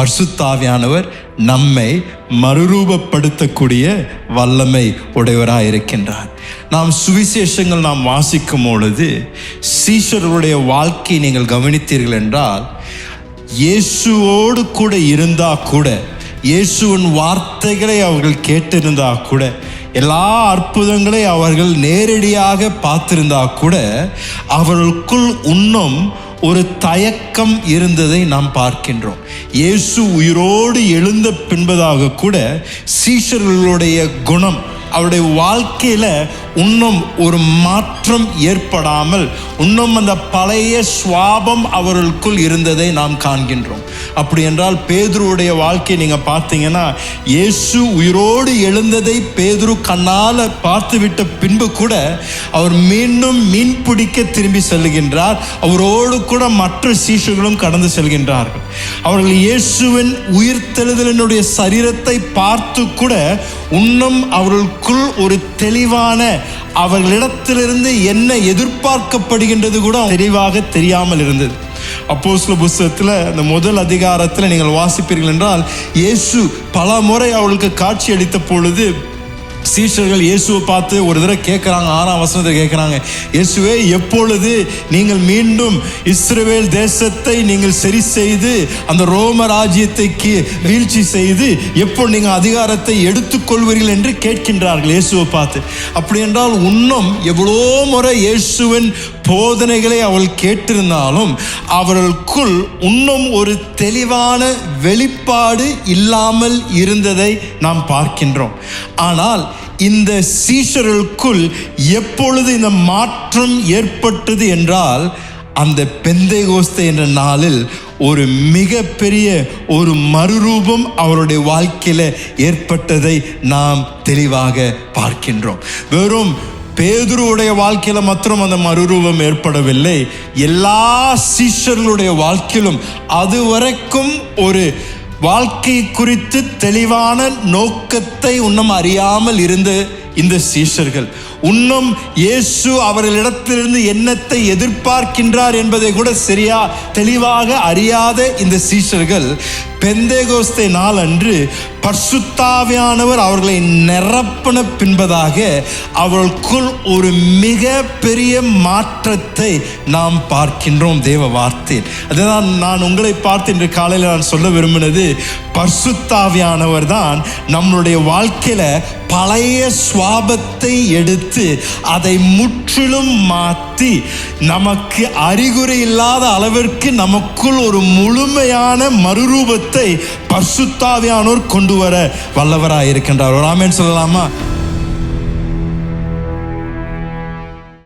பர்சுத்தாவியானவர் நம்மை மறுரூபப்படுத்தக்கூடிய வல்லமை உடையவராக இருக்கின்றார் நாம் சுவிசேஷங்கள் நாம் வாசிக்கும் பொழுது சீஷருடைய வாழ்க்கையை நீங்கள் கவனித்தீர்கள் என்றால் இயேசுவோடு கூட இருந்தா கூட இயேசுவின் வார்த்தைகளை அவர்கள் கேட்டிருந்தா கூட எல்லா அற்புதங்களை அவர்கள் நேரடியாக பார்த்திருந்தா கூட அவர்களுக்குள் இன்னும் ஒரு தயக்கம் இருந்ததை நாம் பார்க்கின்றோம். இயேசு உயிரோடு எழுந்த பின்பதாக கூட சீஷர்களுடைய குணம் அவருடைய வாழ்க்கையில் இன்னும் ஒரு மாற்றம் ஏற்படாமல் இன்னும் அந்த பழைய சுவாபம் அவர்களுக்குள் இருந்ததை நாம் காண்கின்றோம். அப்படி என்றால் பேதுருடைய வாழ்க்கையை நீங்கள் பார்த்தீங்கன்னா இயேசு உயிரோடு எழுந்ததை பேதுரு கண்ணால் பார்த்துவிட்ட பின்பு கூட அவர் மீண்டும் மீன் பிடிக்க திரும்பி செல்கின்றார். அவரோடு கூட மற்ற சீஷர்களும் கடந்து செல்கின்றார்கள். அவர்கள் இயேசுவின் உயிர்த்தெழுதலினுடைய சரீரத்தை பார்த்து கூட இன்னும் அவர்களுக்குள் ஒரு தெளிவான அவர்களிடத்திலிருந்து என்ன எதிர்பார்க்கப்படுகின்றது கூட தெளிவாக தெரியாமல் இருந்தது. அப்போஸ்ல புஸ்தகத்தில் அந்த முதல் அதிகாரத்தில் நீங்கள் வாசிப்பீர்கள் என்றால் இயேசு பல முறை அவளுக்கு காட்சி அளித்த பொழுது சீஷர்கள் இயேசுவை பார்த்து ஒரு தடவை கேட்குறாங்க ஆறாம் வசனத்தை கேட்குறாங்க. இயேசுவே எப்பொழுது நீங்கள் மீண்டும் இஸ்ரவேல் தேசத்தை நீங்கள் சரி செய்து அந்த ரோம ராஜ்யத்தை வீழ்ச்சி செய்து எப்போ நீங்கள் அதிகாரத்தை எடுத்துக்கொள்வீர்கள் என்று கேட்கின்றார்கள் இயேசுவை பார்த்து. அப்படி என்றால் இன்னும் எவ்வளோ முறை இயேசுவின் போதனைகளை அவள் கேட்டிருந்தாலும் அவர்களுக்குள் இன்னும் ஒரு தெளிவான வெளிப்பாடு இல்லாமல் இருந்ததை நாம் பார்க்கின்றோம். ஆனால் இந்த சீஷர்களுக்குள் எப்பொழுது இந்த மாற்றம் ஏற்பட்டது என்றால் அந்த பெந்தைகோஸ்தை என்ற நாளில் ஒரு மிகப்பெரிய ஒரு மறுரூபம் அவருடைய வாழ்க்கையில் ஏற்பட்டதை நாம் தெளிவாக பார்க்கின்றோம். வெறும் பேதுருவுடைய வாழ்க்கையில மாத்திரம் அந்த மறுரூபம் ஏற்படவில்லை. எல்லா சீஷர்களுடைய வாழ்க்கையிலும் அதுவரைக்கும் ஒரு வாழ்க்கை குறித்து தெளிவான நோக்கத்தை இன்னும் அறியாமல் இருந்த இந்த சீஷர்கள். இன்னும் இயேசு அவர்களிடத்திலிருந்து என்னத்தை எதிர்பார்க்கின்றார் என்பதை கூட சரியா தெளிவாக அறியாத இந்த சீஷர்கள் பெந்தேகோஸ்தே நாள் அன்று பர்சுத்தாவியானவர் அவர்களை நிரப்பன பின்பதாக அவர்களுக்குள் ஒரு மிக பெரிய மாற்றத்தை நாம் பார்க்கின்றோம் தேவ வார்த்தையில். அதுதான் நான் உங்களை பார்த்து இன்று காலையில் நான் சொல்ல விரும்பினது பர்சுத்தாவியானவர் தான் நம்மளுடைய வாழ்க்கையில் பழைய சுவாபத்தை எடுத்து அதை முற்றிலும் மாற்ற நமக்கு அறிகுறி இல்லாத அளவிற்கு நமக்குள் ஒரு முழுமையான மறுரூபத்தை பர்சுத்தாவியானோர் கொண்டு வர வல்லவராக இருக்கின்றார் ராமேன் சொல்லலாமா?